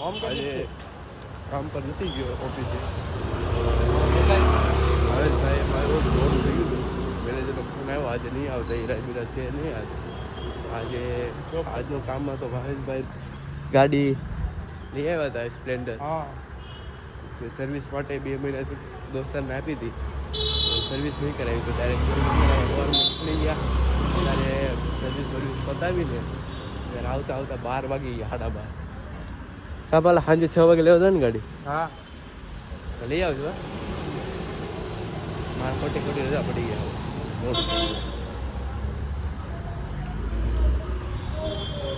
આજે કામ પર નથી ગયો ઓફિસે હરેશભાઈ મારું લોન થઈ ગયું મેનેજરનો ફોન આવ્યો. આજે નહીં આવતા હીરા બીરા છે નહીં આજે. આજે આજનું કામમાં તો ભાવેશભાઈ ગાડી. લઈ આવ્યા હતા સ્પ્લેન્ડર. હા. સર્વિસ માટે બે મહિનાથી દોસ્તારને આપી હતી. સર્વિસ નહીં કરાવી તો ત્યારે સર્વિસ નીકળી ગયા. ત્યારે સર્વિસ સર્વિસ પતાવીને ત્યારે આવતા આવતા બાર વાગી ગયા સાડા બાર. કા પેલા સાંજે છ વાગે લેવા જાય ને ગાડી? હા. લઈ આવજો મારે ખોટી ખોટી રજા પડી ગયા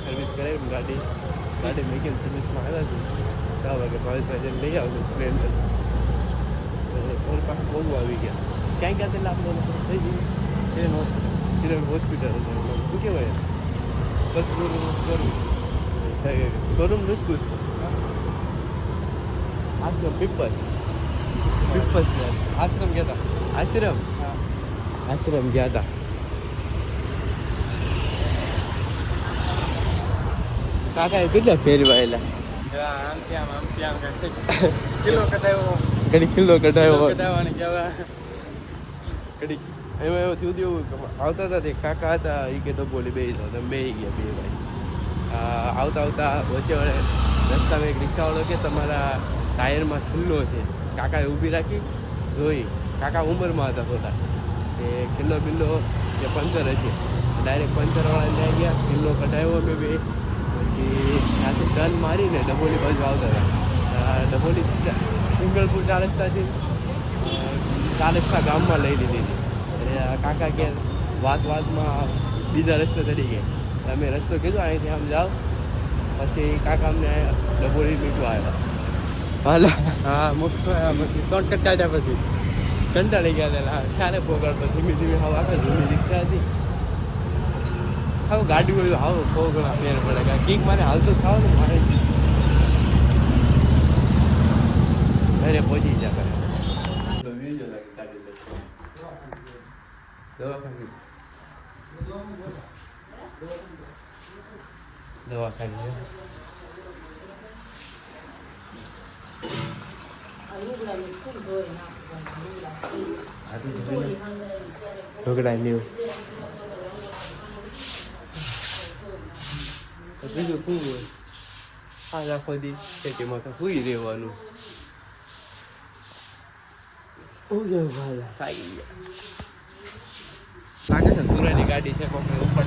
સર્વિસ કરાવી ગાડી. ગાડી મેકિંગ સર્વિસમાં આવ્યા છે છ વાગે ભાવેશભાઈ જઈને લઈ આવજો સ્પ્લેન્ડર ઓર પાસે બહુ આવી ગયા. ક્યાં ક્યાં તેલા આપણે થઈ ગયું. હોસ્પિટલ કિરણ હોસ્પિટલ શું કહેવાય? શોરૂમ. શોરૂમ જ પૂછતો આશ્રમ પીપસ પીપસ આશ્રમ ગયા આશ્રમ હતા? આશ્રમ? ગયા હતા. કાકાએ કેટલા ફેરવાયેલા આમથી આમ આમથી આમ કિલો કટાયો ઘડી કિલ્લો કઢાયો ઘડી. એમાં એવું થયું હતું આવતા હતા તે કાકા હતા એ કે તો બોલી બે તમે બે ગયા બે ભાઈ. આ, આવતા આવતા વચ્ચે રસ્તામાં એક રિક્ષાવાળો કે તમારા ટાયરમાં ખિલ્લો છે. કાકાએ ઊભી રાખી, જોઈ. કાકા ઉંમરમાં હતા થોડા એ ખિલ્લો બિલ્લો જે પંચર હશે ડાયરેક્ટ પંચરવાળા ત્યાં ગયા, ખિલ્લો કઢાવ્યો અમે બે. પછી ત્યાંથી ટર્ન મારીને ડબોલી બાજુ આવતા હતા. ડબોલી સિંગલપુર ચાર રસ્તાથી ચાર રસ્તા ગામમાં લઈ લીધી હતી. એટલે કાકા કે વાત વાતમાં બીજા રસ્તે ચડી ગયા. અમે રસ્તો કીધો, અહીંથી આમ જાઓ. પછી કાકા અમને ડબોલી મીઠું આવ્યા. હાલો. હા મોટો પછી શોર્ટકટ કાઢ્યા પછી. કંટાળી ગયા હતા. ક્યારે પોગાડતો ધીમે ધીમે હાવ આખા ધીમે રિક્ષા હતી. હવે ગાડી હોય, હાવ ઘણા ફેર પડે કારણ કીક મારે હાલતો થાવ ને મારે ઘરે પહોંચી જા કરે દવાખાની. દવાખાને. ઢોકળા લેવું બીજું શું હોય આ આખો દી ખેતીમાં તો સુઈ રહેવાનું લાગે છે સુરાની ગાડી છે કોકને ઉપર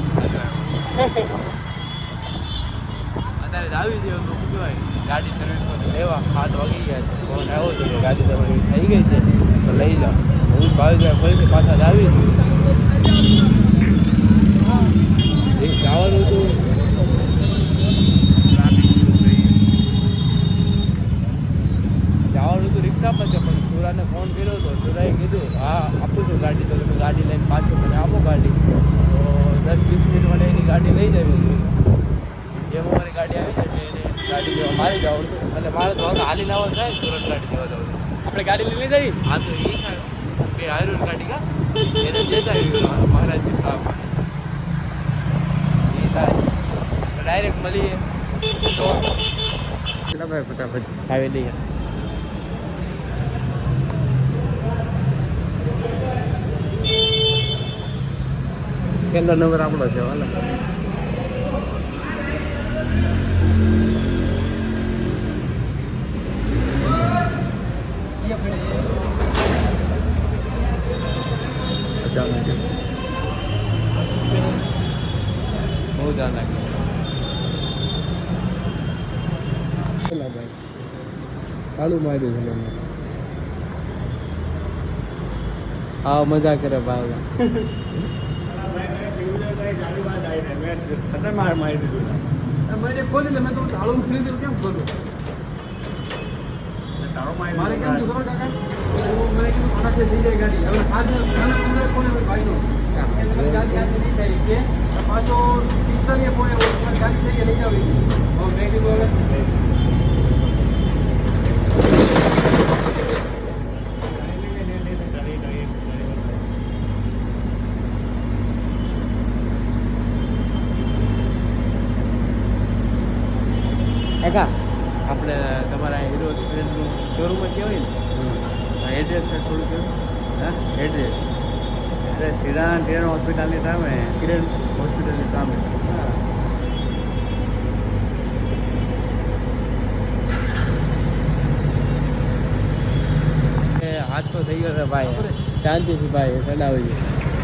અત્યારે આવી ગયો તો કહેવાય? ગાડી સર્વિસ લેવા, હાથ વાગી ગયા છે. ફોન આવ્યો હતો કે ગાડી તમારી થઈ ગઈ છે, તો લઈ જાઓ હું ભાવી જાય ફરીથી પાછા જ આવી એક જવાનું હતું જવાનું હતું રિક્ષા પર છે, પણ સુરાને ફોન કર્યો હતો સુરાએ કીધું, હા, આપું છું ગાડી, તો તમે ગાડી લઈને પાછું મને આપો ગાડી. તો દસ, વીસ મિનિટ મને એની ગાડી લઈ જવી જોઈએ મારી ગાડી આવી જાય એટલે એને ગાડી જેવા મારી જાવ એટલે મારે તો હવે હાલી લાવવા થાય સુરત ગાડી જવા જવું આપણે ગાડી લઈ જઈ હા તો એ થાય બે આયરન ગાડી કા? એને જતા મહારાજ મહારાજની સાહેબ એ થાય. ડાયરેક્ટ મળીએ. તો ચલો ભાઈ ફટાફટ? આવી લઈએ. છેલ્લો નંબર આપણો છે હાલો બહુ ધ્યાન ભાઈ. ચાલુ માર્યું છે હા મજા કરે ભાવ મને ખોલી લે મેં તો તાળું ખોલી દે કેમ ખોલું મારે કેમ થયું ખબર કાકા? તો મને કીધું ફટાકે લઈ જાય ગાડી. હવે આજે કોને ભાઈનો? ગાડી આજે નહીં થાય કે? પાછો પિસ્તાલીસ પોણે ગાડી થઈ લઈ આવી હવે મેં કીધું હવે કાકા આપણે તમારા હીરો સ્પ્લેન્ડરનું શોરૂમ જ કહેવાય ને. એડ્રેસ થોડું કહેવું હા એડ્રેસ એટલે શ્રીરામ કિરણ હોસ્પિટલની સામે કિરણ હોસ્પિટલની સામે. હાથો થઈ ગયો છે ભાઈ. શાંતિથી ભાઈ ચડાવી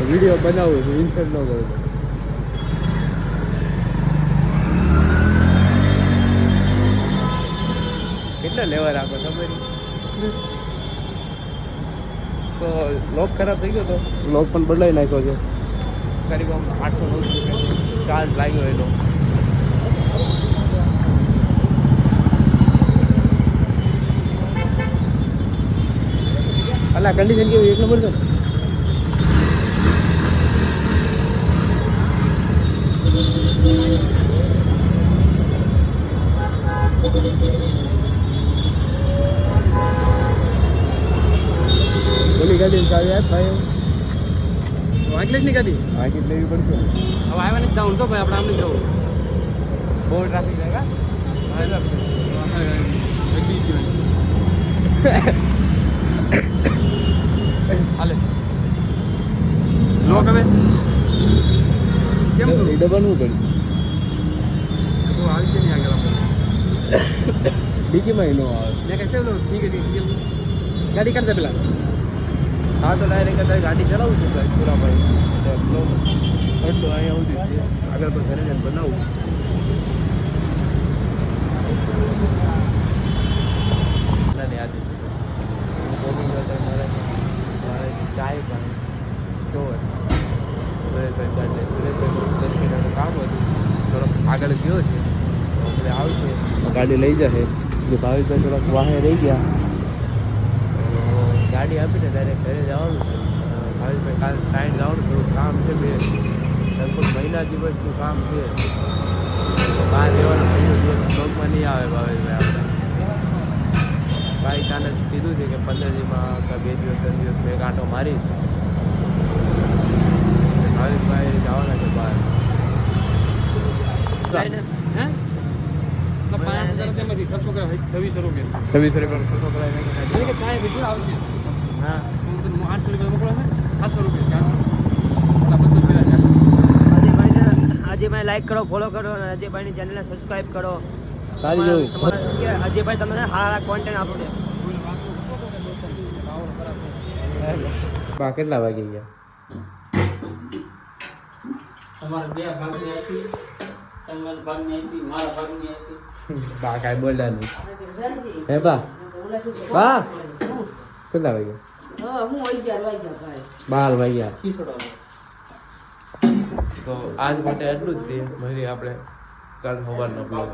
વીડિયો બનાવું છું ઇન્સર્ટ ન કરું. કેટલા લેવા રાખો ખબર તો લોક ખરાબ થઈ ગયો તો? લોક પણ બદલાઈ નાખ્યો છે. કરીબ આઠસો નવસો ચાર્જ લાગ્યો એનો. અલા કન્ડિશન કેવી? એક નંબર છે ને? ઓલી ગાડી ચાવી આપ ભાઈ. નહીં ગાડી? આગળ લેવી પડશે. હવે આવ્યા નથી જવું તો ભાઈ આપણે આમ જવું. બહુ ટ્રાફિક જાય હાલે. લોક હવે કેમ કરું? એ ડબ્બાનું કર્યું હાલશે નહીં આગળ આપણે. ડીકીમાં નો આવે. મેં કહે છે ગાડી કરતા પેલા. હા, તો ડાયરેક્ટ અત્યારે ગાડી ચલાવું છું ભાઈ સુરાભાઈ તો અહીંયા સુધી આગળ પણ ઘરે જઈને બનાવું ચાય પાણી સ્ટોર. સુરેશભાઈ પાસે, સુરેશભાઈ દસ મિનિટનું કામ હતું. થોડોક આગળ ગયો છે. આપણે આવશે. ગાડી લઈ જશે. જે ભાવેશભાઈ થોડાક વાહે રહી ગયા. ગાડી આપીને ડાયરેક્ટ ઘરે જવાનું છે. ભાવેશભાઈ કાલ સાઈડ જવાનું થોડું કામ છે બે. લગભગ મહિના દિવસનું કામ છે. તો બહાર રહેવાનું મહિનો દિવસ બ્લોકમાં નહીં આવે ભાવેશભાઈ આપણે. ભાઈ કાલે જ કીધું છે કે પંદર દિવસમાં કે બે દિવસ ત્રણ દિવસ મેં કાંટો મારીશ. ભાવેશભાઈ જવાના છે બહાર. છવ્વીસો રૂપિયા. છવ્વીસ રૂપિયા હા. આઠસો રૂપિયા મોકલો છે સાતસો રૂપિયા અજયભાઈ લાઈક કરો ફોલો કરો. અને અજયભાઈની ચેનલને સબસ્ક્રાઇબ કરો અજયભાઈ તમને સારા કોન્ટેન્ટ આપશે. બા કેટલા વાગી ગયા? તમારા બે ભાગની આપી તમારા ભાગની આપી મારા ભાગની આપી. બા કાંઈ બોલ્યા નહીં. હે બા? બા? કેટલા વાગ્યા હું અગિયાર ભાઈ. બાર વાગ્યા. તો આજ માટે એટલું જ છે. મળી આપણે કાલ સવારનો બ્લોગ